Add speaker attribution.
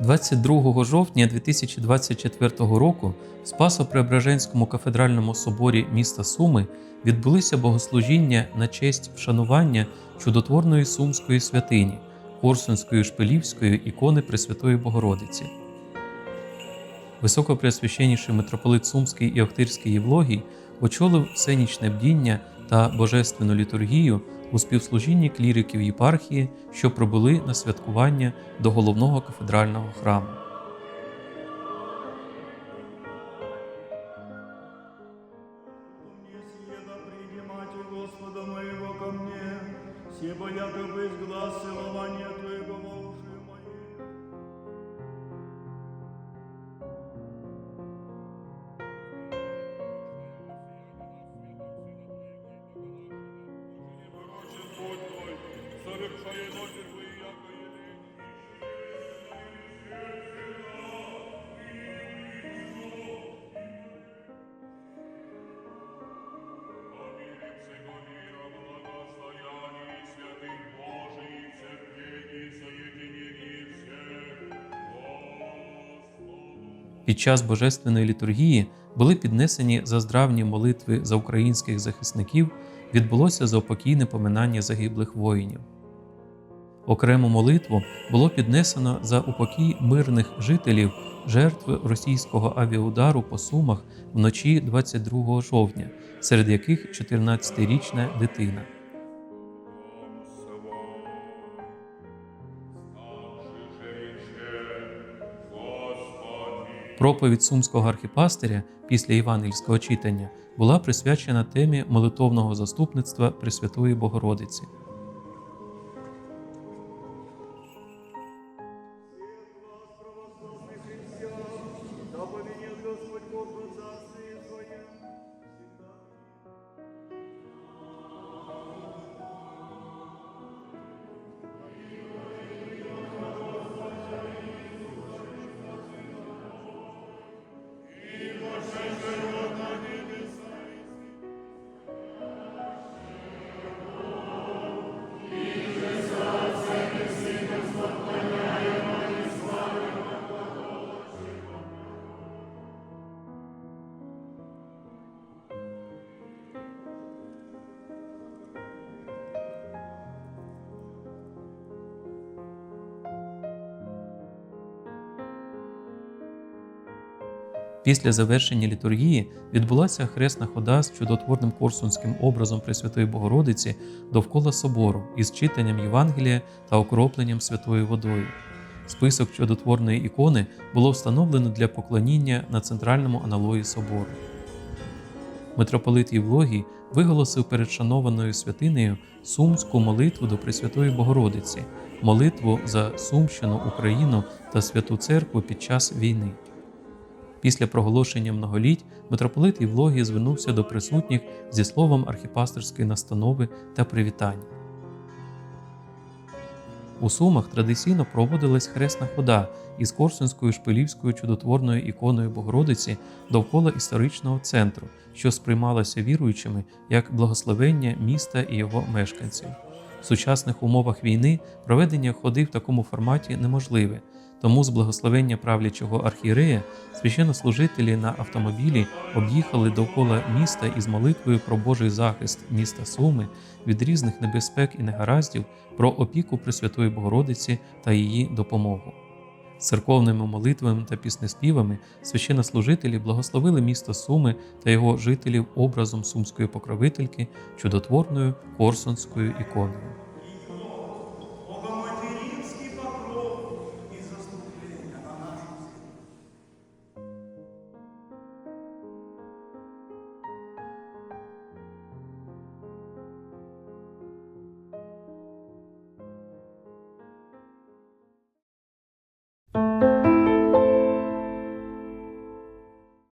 Speaker 1: 22 жовтня 2024 року в Спасо-Преображенському кафедральному соборі міста Суми відбулися богослужіння на честь вшанування чудотворної сумської святині Корсунської шпилівської ікони Пресвятої Богородиці. Високопреосвященніший митрополит Сумський і Охтирський Євлогій очолив всенічне бдіння та божественну літургію у співслужінні кліриків єпархії, що прибули на святкування до головного кафедрального храму.
Speaker 2: Мне съеда принимайте Господа моего ко мне, все бояты быть глаз целования Твоего церквей и соединении всех. Господу.
Speaker 1: Під час божественної літургії були піднесені заздравні молитви за українських захисників, відбулося заупокійне поминання загиблих воїнів. Окрему молитву було піднесено за упокій мирних жителів жертв російського авіаудару по Сумах вночі 22 жовтня, серед яких 14-річна дитина. Проповідь сумського архіпастиря після євангельського читання була присвячена темі молитовного заступництва Пресвятої Богородиці. Після завершення літургії відбулася хресна хода з чудотворним корсунським образом Пресвятої Богородиці довкола собору із читанням Євангелія та окропленням святою водою. Список чудотворної ікони було встановлено для поклоніння на центральному аналої собору. Митрополит Євлогій виголосив перед шанованою святинею сумську молитву до Пресвятої Богородиці, молитву за Сумщину, Україну та Святу Церкву під час війни. Після проголошення многоліть митрополит Євлогій звернувся до присутніх зі словом архіпастерської настанови та привітання. У Сумах традиційно проводилась хресна хода із Корсунською шпилівською чудотворною іконою Богородиці довкола історичного центру, що сприймалося віруючими як благословення міста і його мешканців. В сучасних умовах війни проведення ходи в такому форматі неможливе, тому з благословення правлячого архієрея священнослужителі на автомобілі об'їхали довкола міста із молитвою про Божий захист міста Суми від різних небезпек і негараздів, про опіку Пресвятої Богородиці та її допомогу. Церковними молитвами та піснеспівами священнослужителі благословили місто Суми та його жителів образом сумської покровительки чудотворною корсунською іконою.